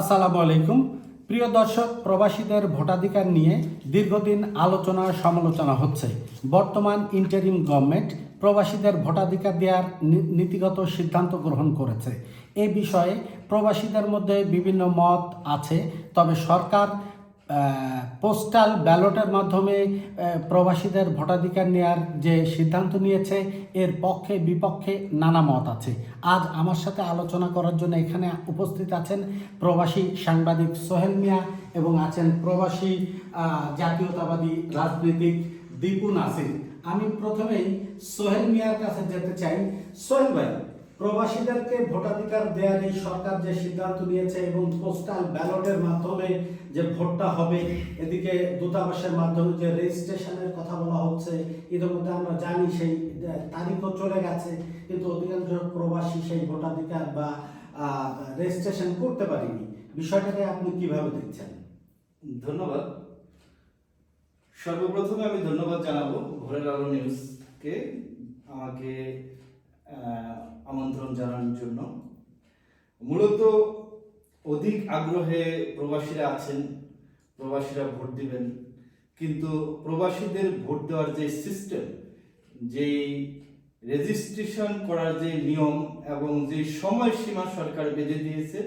আসসালামু আলাইকুম। প্রিয় দর্শক, প্রবাসীদের ভোটাধিকার নিয়ে দীর্ঘদিন আলোচনা, সমালোচনা হচ্ছে। বর্তমান ইন্টারিম গভর্নমেন্ট প্রবাসীদের ভোটাধিকার দেওয়ার নীতিগত সিদ্ধান্ত গ্রহণ করেছে। এ বিষয়ে প্রবাসীদের মধ্যে বিভিন্ন মত আছে, তবে সরকার পোস্টাল ব্যালটের মাধ্যমে প্রবাসীদের ভোটাধিকার নেওয়ার যে সিদ্ধান্ত নিয়েছে, এর পক্ষে, বিপক্ষে নানা মত আছে। আজ আমার সাথে আলোচনা করার জন্য এখানে উপস্থিত আছেন প্রবাসী সাংবাদিক সোহেল মিয়া এবং আছেন প্রবাসী জাতীয়তাবাদী রাজনীতিক দীপু নাসির। আমি প্রথমেই সোহেল মিয়ার কাছে যেতে চাই। সোহেল ভাই প্রবাসীদেরকে ভোটাধিকার দেওয়ার এই সরকার যে সিদ্ধান্ত নিয়েছে এবং পোস্টাল ব্যালটের মাধ্যমে যে ভোটটা হবে, এদিকে দূতাবাসের মাধ্যমে যে রেজিস্ট্রেশনের কথা বলা হচ্ছে, ইতিমধ্যে আমরা জানি সেই তারিখও চলে গেছে, কিন্তু অধিকাংশ প্রবাসী সেই ভোটাধিকার বা রেজিস্ট্রেশন করতে পারিনি। বিষয়টাকে আপনি কীভাবে দেখছেন? ধন্যবাদ। সর্বপ্রথমে আমি ধন্যবাদ জানাব ভোরের আলো নিউজকে। আমাকে আমন্ত্রণ জানানোর জন্য। মূলত অধিক আগ্রহে প্রবাসীরা আছেন, প্রবাসীরা ভোট দিবেন, কিন্তু প্রবাসীদের ভোট দেওয়ার যে সিস্টেম যেই রেজিস্ট্রেশন করার যে নিয়ম এবং যে সময়সীমা সরকার বেঁধে দিয়েছে,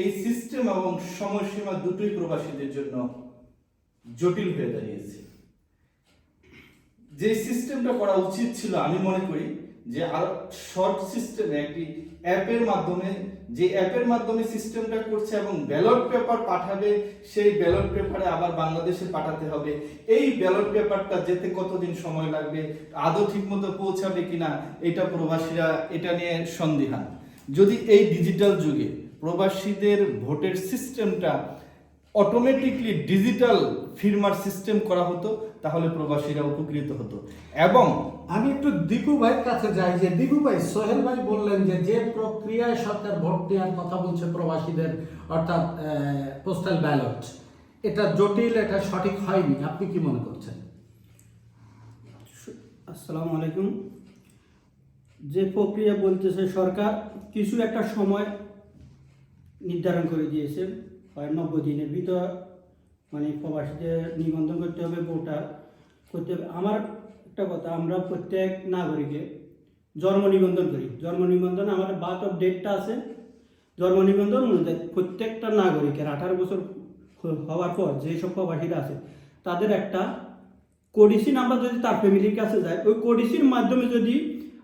এই সিস্টেম এবং সময়সীমা দুটোই প্রবাসীদের জন্য জটিল হয়ে দাঁড়িয়েছে। যে সিস্টেমটা করা উচিত ছিল, আমি মনে করি যে আর শর্ট সিস্টেমে একটি অ্যাপের মাধ্যমে, যে অ্যাপের মাধ্যমে সিস্টেমটা করছে এবং ব্যালট পেপার পাঠাবে, সেই ব্যালট পেপারে আবার বাংলাদেশে পাঠাতে হবে। এই ব্যালট পেপারটা যেতে কতদিন সময় লাগবে? আদৌ ঠিকমতো পৌঁছাবে কিনা? এটা প্রবাসীরা, এটা নিয়ে সন্দিহান। যদি এই ডিজিটাল যুগে প্রবাসীদের ভোটের সিস্টেমটা অটোমেটিকলি ডিজিটাল ফিরমার সিস্টেম করা হতো তাহলে প্রবাসীরা উপকৃত হতো। এবং আমি একটু দীপু ভাইয়ের কাছে যাই যে দীপু ভাই সোহেল ভাই বললেন যে যে প্রক্রিয়ায় সরকার ভোট নেওয়ার কথা বলছে প্রবাসীদের অর্থাৎ পোস্টাল ব্যালট এটা জটিল এটা সঠিক হয়নি। আপনি কি মনে করছেন? আসসালামু আলাইকুম। যে প্রক্রিয়া বলতেছে সরকার কিছু একটা সময় নির্ধারণ করে দিয়েছে নব্বই দিনের ভিতর মানে প্রবাসীদের নিবন্ধন করতে হবে, ভোটার করতে হবে। আমার একটা কথা, আমরা প্রত্যেক নাগরিকে জন্ম নিবন্ধন করি। জন্ম নিবন্ধন আমাদের বার্থ অফ ডেটটা আছে। জন্ম নিবন্ধন অনুযায়ী প্রত্যেকটা নাগরিকের আঠারো বছর হওয়ার পর যেসব প্রবাসীরা আছে, তাদের একটা কোডিসি নাম্বার যদি তার ফ্যামিলির কাছে যায়, ওই কোডিসির মাধ্যমে যদি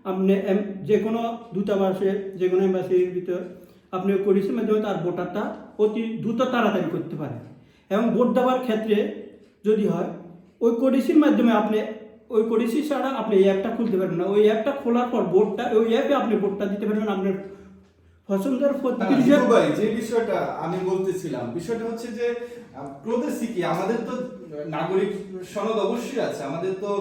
আপনি যে কোনো দূতাবাসে যে কোনো এম্বাসির ভিতর আপনি কোডিসির মাধ্যমে তার ভোটারটা অতি দ্রুত তাড়াতাড়ি করতে পারেন এবং ভোট দেওয়ার ক্ষেত্রে যদি হয় ওই কোডিসির মাধ্যমে আপনি ওই কোডিসি ছাড়া আপনি এই অ্যাপটা খুলতে পারবেন না। ওই অ্যাপটা খোলার পর ভোটটা ওই অ্যাপে আপনি ভোটটা দিতে পারবেন। আপনার পছন্দের ভাই, যে বিষয়টা আমি বলতেছিলাম বিষয়টা হচ্ছে যে প্রদেশি কি? আমাদের তো নাগরিক সনদ অবশ্যই আছে। আমাদের তো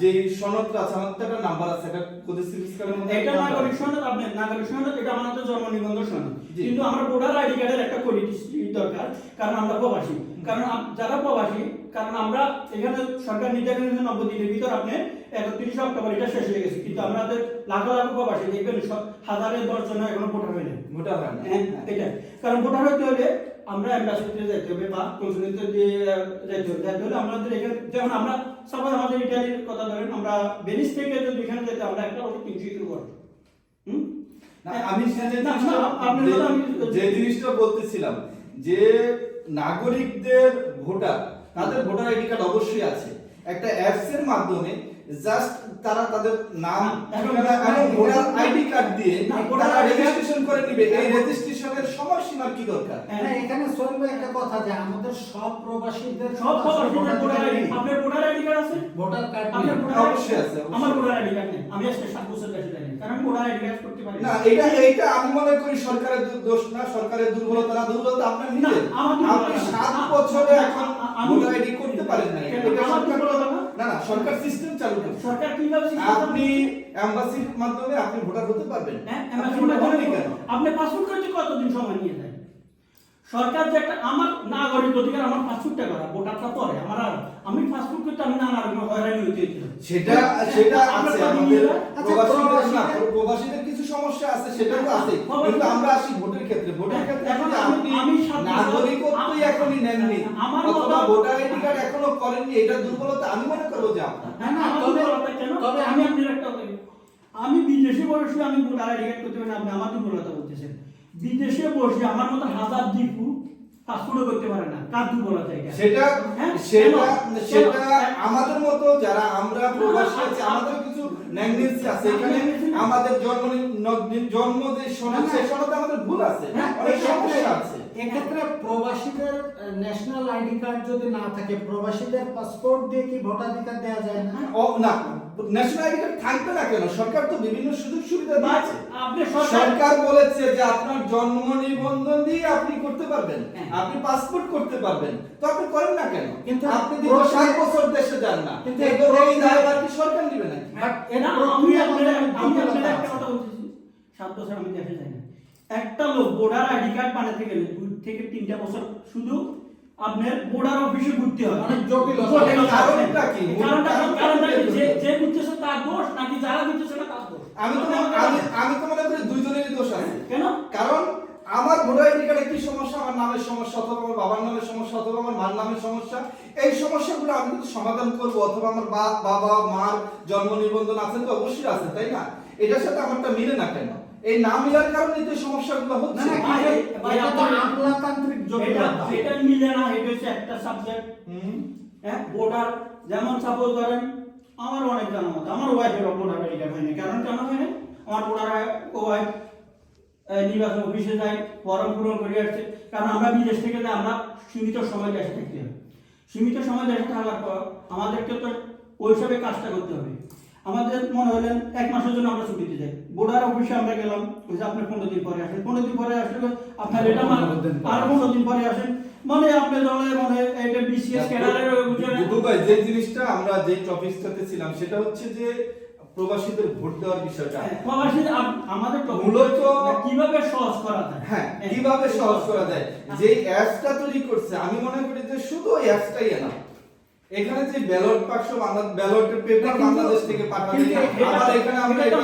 যে সনদটা আছে আমাদের তো একটা নাম্বার আছে একটা প্রদেশি বিস্কারের মধ্যে এটা নাগরিক সনদ আপনি নাগরিক সনদ এটা আমাদের জন্ম নিবন্ধন সনদ। কিন্তু আমরা ভোটার আইডি কার্ডের একটা কোয়ালিটি দরকার কারণ আমরা প্রবাসী। কারণ যারা প্রবাসী কারণ আমরা এখানে সরকার নির্ধারণ করেছে নব্বই দিনের ভিতর আপনি একত্রিশে অক্টোবর এটা শেষ হয়ে গেছে। কিন্তু আমাদের লাখো লাখো প্রবাসী দেখবেন সব- হাজারে দশ জন এখনও ভোটার হয়নি ভোটার হয় হ্যাঁ এটা কারণ ভোটার হতে হলে আমরা অ্যাম্বাসিতে যেতে হবে বা হবে। হলে আমাদের এখানে যেমন আমরা সাপোজ আমাদের ইটালির কথা ধরেন আমরা ভেনিস থেকে যদি এখানে যেতে আমরা একটা তিনশো ইউরো করে আমি যে জিনিসটা- বলতেছিলাম যে নাগরিকদের ভোটার তাদের ভোটার আইডি কার্ড অবশ্যই আছে। একটা অ্যাপস এর মাধ্যমে জাস্ট তারা তাদের নাম এখন ভোটার আইডি কার্ড দিয়ে ভোটার রেজিস্ট্রেশন করে নিবে। এই রেজিস্ট্রেশনের সময়সীমা কি দরকার? হ্যাঁ। এখানে সোহেল ভাই একটা কথা যে আমাদের সব প্রবাসীদের সব প্রবাসীদের ভোটার আইডি আপনার ভোটার আইডি কার্ড আছে? ভোটার কার্ড আপনার ভোটার অবশ্যই আছে, আমার ভোটার আইডি কার্ড নেই। আমি আজকে সাত বছর কাছে যাই কারণ ভোটার আইডি কার্ড করতে পারি না এটা এইটা আমি মনে করি সরকারের দোষ না সরকারের দুর্বলতা না দুর্বলতা আপনার নিজের। আপনি না। সাত বছরে এখন ভোটার আইডি করতে পারেন না এটা সরকার না। না সরকার সিস্টেম চালু করছে সরকার কীভাবে আপনি এম্বাসির মাধ্যমে আপনি ভোটার হতে পারবেন হ্যাঁ, আপনি মাধ্যমে আপনি পাসপোর্ট করতে কতদিন সময় নিয়ে যায় সরকার যে একটা আমার নাগরিক অধিকার আমার পাসপোর্টটা করা ভোটারটা পরে আমার আর আমি পাসপোর্ট করতে আমি নানা রকম হয়রানি হইতে সেটা সেটা আছে আমাদের? আচ্ছা, প্রবাসীদের না প্রবাসীদের- প্রবাসীদের কিছু সমস্যা আছে সেটা তো আছে। কিন্তু আমরা আসি ভোটের ক্ষেত্রে। ভোটের ক্ষেত্রে এখন আপনি নাগরিকত্বই এখনই নেননি। অথবা ভোটার আইডি কার্ড এখনও করেননি। এটা দুর্বলতা। আমি মনে করব যে হ্যাঁ তবে তবে আমি আপনার একটা আমি বিদেশে বসে আমি ভোটার আইডি কার্ড করতে পারি আপনি আমার দুর্বলতা বলতেছেন। বিদেশে বসে আমার মতো হাজার দীপু পাসপোর্টও করতে পারে না। কার দুর্বলতা এটা? সেটা হ্যাঁ? সেটা সেটা আমাদের মতো যারা আমরা প্রবাসী আছি আমাদের কিছু আছে এখানে। আমাদের জন্ম জন্ম যে সনদ সেই সনদে আমাদের ভুল আছে। হ্যাঁ, অনেক সমস্যা আছে। এক্ষেত্রে প্রবাসীদের ন্যাশনাল আইডি কার্ড যদি না থাকে প্রবাসীদের পাসপোর্ট দিয়ে কি ভোটাধিকার দেওয়া যায় না? ও না ন্যাশনাল আইডি কার্ড থাকবে না কেন? সরকার তো বিভিন্ন সুযোগ সুবিধা দিয়েছে। আপনি সরকার বলেছে যে আপনার জন্ম নিবন্ধন দিয়ে আপনি করতে পারবেন হ্যাঁ। আপনি পাসপোর্ট করতে পারবেন। তো আপনি করেন না কেন? কিন্তু আপনি দীর্ঘ প্রশ্ন- বছর দেশে যান না। কিন্তু এই দায়ভার কি সরকার নেবে নাকি? আমি প্রক্রিয়া আপনার- একটা কথা বলতেছি। সাত বছর আমি দেশে যাই না। একটা লোক ভোটার আইডি কার্ড বানাতে গেলে দুই থেকে তিনটা বছর শুধু আপনার বোর্ডার অফিসে ঘুরতে হবে অনেক জটিলতা। জটিলতা। কারণটা কি? কারণটা কি? কারণটা? যে যে ঘুরতেছে তার দোষ নাকি যারা ঘুরতেছে না তার দোষ আমি তো আমি আমি তো মনে করি দুইজনেরই দোষ আছে কেন কারণ আমার ভোটার আইডি কার্ডে কি সমস্যা আমার নামের সমস্যা অথবা আমার বাবার নামের সমস্যা অথবা আমার মার নামের সমস্যা এই সমস্যাগুলো আমি কিন্তু সমাধান করব অথবা আমার বাবা মার জন্ম নিবন্ধন আছে তো অবশ্যই আছে তাই না এটার সাথে আমারটা মিলে না কেন এই না মিলার কারণে তো সমস্যাগুলো না হচ্ছে না এটা- ভাই, এটা তো আমলাতান্ত্রিক এটা জটিলতা। এটা মিলে না এটা হচ্ছে একটা সাবজেক্ট হুম। হ্যাঁ ভোটার যেমন সাপোজ ধরেন আমার অনেক জানা মতো আমার ওয়াইফের ভোটার আইডি কার্ড হয়নি। কারণ কেন হয়নি? আমার ভোটার ওয়াইফ নির্বাচন অফিসে যাই ফর্ম পূরণ করে আসছে। কারণ আমরা বিদেশ থেকে যাই আমরা সীমিত সময় দেশে থাকতে হবে সীমিত সময় দেশে থাকার পর আমাদেরকে তো ওই হিসাবে কাজটা করতে হবে। আমাদের মনে হলেন এক মাসের জন্য আমরা ছুটিতে যাই। বোর্ডার অফিসে আমরা গেলাম ওই যে আপনি পনেরো দিন পরে আসেন। পনেরো দিন পরে আসলে আপনার এটা মানে। আর পনেরো দিন পরে আসেন। মানে আপনি দলে মানে এটা বিসিএস ক্যাডারের ভাই যে জিনিসটা আমরা যে টপিকটাতে ছিলাম সেটা হচ্ছে যে প্রবাসীদের ভোট দেওয়ার বিষয়টা। প্রবাসী আমাদের মূলত- কীভাবে সহজ করা যায়? হ্যাঁ কীভাবে সহজ করা যায়? যে অ্যাপসটা তৈরি করছে আমি মনে করি যে শুধু ওই অ্যাপসটাই না এখানে যে ব্যালট বাক্স ব্যালট পেপার বাংলাদেশ থেকে পাঠাবে আবার এখানে আমরা এটা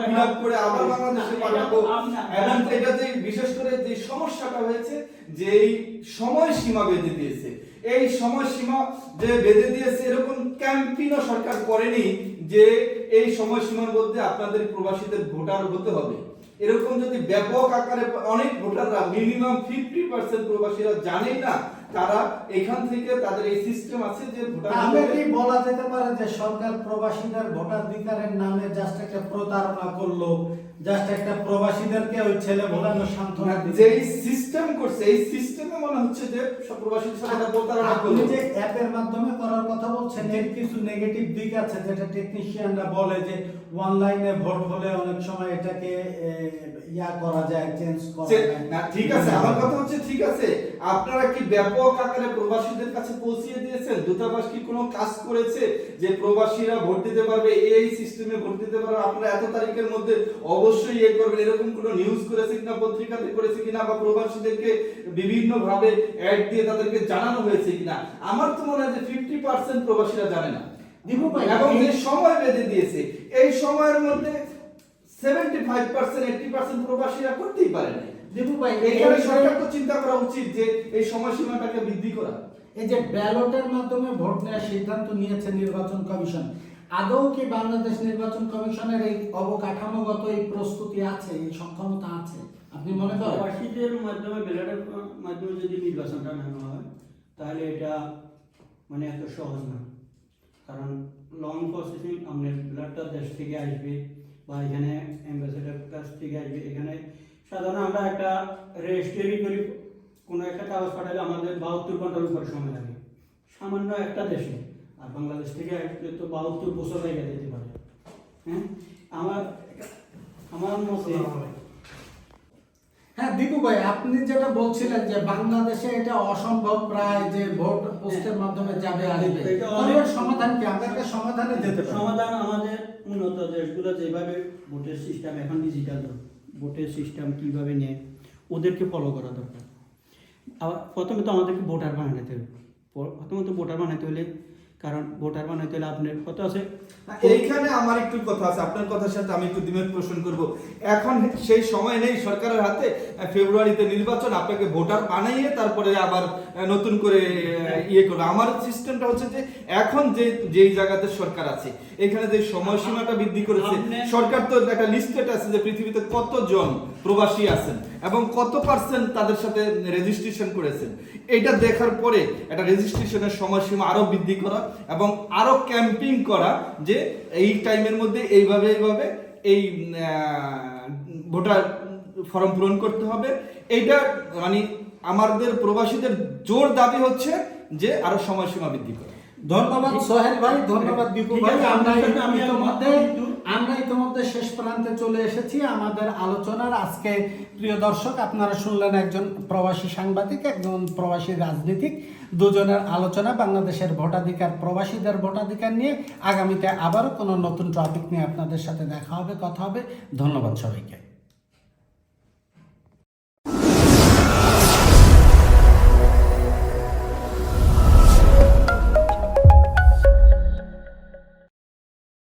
ফিল আপ করে আবার বাংলাদেশে পাঠাবো। এবং এটা যে বিশেষ করে যে সমস্যাটা হয়েছে যে এই সময় সীমা বেঁধে দিয়েছে। এই সময় সীমা যে বেঁধে দিয়েছে এরকম ক্যাম্পেইনও সরকার করেনি যে এই সময় সীমার মধ্যে আপনাদের প্রবাসীদের ভোটার হতে হবে। এরকম যদি ব্যাপক আকারে অনেক ভোটাররা মিনিমাম ফিফটি পার্সেন্ট প্রবাসীরা জানেই না তারা এখান থেকে তাদের এই সিস্টেম আছে যে ভোটার বলা যেতে পারে যে সরকার প্রবাসীদের ভোটাধিকারের নামে জাস্ট একটা প্রতারণা করল জাস্ট একটা প্রবাসীদেরকে ওই ছেলে ভোলানো সান্ত্বনা যে এই সিস্টেম করছে এই সিস্টেমে মনে হচ্ছে যে সব প্রবাসীদের সাথে প্রতারণা করল। যে অ্যাপের মাধ্যমে করার কথা বলছেন এর কিছু নেগেটিভ দিক আছে যেটা টেকনিশিয়ানরা বলে যে অনলাইনে ভোট হলে অনেক সময় এটাকে ইয়া করা যায় চেঞ্জ করা যায়। না ঠিক আছে আমার কথা হচ্ছে ঠিক আছে আপনারা কি ব্যাপক আকারে প্রবাসীদের কাছে পৌঁছিয়ে দিয়েছেন? দূতাবাস কি কোনো কাজ করেছে যে প্রবাসীরা ভোট দিতে পারবে এই সিস্টেমে ভোট দিতে পারবে? আপনারা এত তারিখের মধ্যে অবশ্যই ইয়ে করবেন এরকম কোনো নিউজ করেছে কিনা পত্রিকাতে করেছে কিনা বা প্রবাসীদেরকে বিভিন্ন ভাবে অ্যাড দিয়ে তাদেরকে জানানো হয়েছে কিনা? আমার তো মনে হয় যে ফিফটি পার্সেন্ট প্রবাসীরা জানে না। দীপু ভাই এবং যে সময় বেঁধে দিয়েছে এই সময়ের মধ্যে seventy five percent eighty percent প্রবাসীরা করতেই পারে না দীপু ভাই এইখানে সরকার তো চিন্তা করা উচিত যে এই সময়সীমাটাকে বৃদ্ধি করা। এই যে ব্যালটের মাধ্যমে ভোট নেওয়ার সিদ্ধান্ত নিয়েছে নির্বাচন কমিশন। আদৌ কি বাংলাদেশ নির্বাচন কমিশনের এই অবকাঠামোগত এই প্রস্তুতি আছে এই সক্ষমতা আছে? আপনি মনে করেন? প্রবাসীদের মাধ্যমে ব্যালটের মাধ্যমে যদি নির্বাচনটা নেওয়া হয় তাহলে এটা মানে এত সহজ না। কারণ লং প্রসেসিং আপনার ব্যালটটা দেশ থেকে আসবে বা এখানে অ্যাম্বাসেডার কাছ থেকে আসবে। এখানে সাধারণত আমরা একটা রেজিস্ট্রি করি কোনো একটা কাগজ পাঠালে আমাদের বাহাত্তর ঘণ্টার উপর সময় লাগে। সামান্য একটা দেশে। আর বাংলাদেশ থেকে আসলে তো বাহাত্তর বছর লেগে যেতে পারে হ্যাঁ? আমার আমার মতে দীপু ভাই আপনি যেটা বলছিলেন যে বাংলাদেশে এটা অসম্ভব প্রায় যে ভোট পোস্টের মাধ্যমে যাবে আসবে। সমাধান কি? আমরা একটা সমাধানে যেতে সমাধান আমাদের উন্নত দেশগুলো যেভাবে ভোটের সিস্টেম এখন ডিজিটাল ভোটের সিস্টেম কীভাবে নেয় ওদেরকে ফলো করা দরকার। আবার প্রথমে তো আমাদেরকে ভোটার বানাতে হবে। প্রথমত ভোটার বানাতে হলে কারণ ভোটার বানাইতে হলে আপনার কত আছে? এইখানে আমার একটু কথা আছে আপনার কথার সাথে আমি একটু দ্বিমত পোষণ করব। এখন সেই সময় নেই সরকারের হাতে ফেব্রুয়ারিতে নির্বাচন আপনাকে ভোটার বানাইয়ে তারপরে আবার নতুন করে ইয়ে করবে। আমার সিস্টেমটা হচ্ছে যে এখন যে যেই জায়গাতে সরকার আছে এখানে যে সময়সীমাটা বৃদ্ধি করেছে সরকার তো একটা লিস্টেড আছে যে পৃথিবীতে কতজন প্রবাসী আছেন এবং কত পার্সেন্ট তাদের সাথে রেজিস্ট্রেশন করেছেন? এটা দেখার পরে একটা রেজিস্ট্রেশনের সময়সীমা আরও বৃদ্ধি করা এবং আরও ক্যাম্পিং করা যে এই টাইমের মধ্যে এইভাবে এইভাবে এই ভোটার ফর্ম পূরণ করতে হবে। এইটা মানে আমাদের প্রবাসীদের জোর দাবি হচ্ছে যে আরও সময়সীমা বৃদ্ধি করা। ধন্যবাদ সোহেল ভাই ধন্যবাদ দীপু ভাই। আমরা আপনার সাথে আমি একমত। আমরা ইতিমধ্যে শেষ প্রান্তে চলে এসেছি। আমাদের আলোচনার আজকে, প্রিয় দর্শক, আপনারা শুনলেন একজন প্রবাসী সাংবাদিক, একজন প্রবাসী রাজনীতিক। দুজনের আলোচনা বাংলাদেশের ভোটাধিকার, প্রবাসীদের ভোটাধিকার নিয়ে। আগামীতে আবারও কোনো নতুন টপিক নিয়ে আপনাদের সাথে দেখা হবে, কথা হবে। ধন্যবাদ সবাইকে।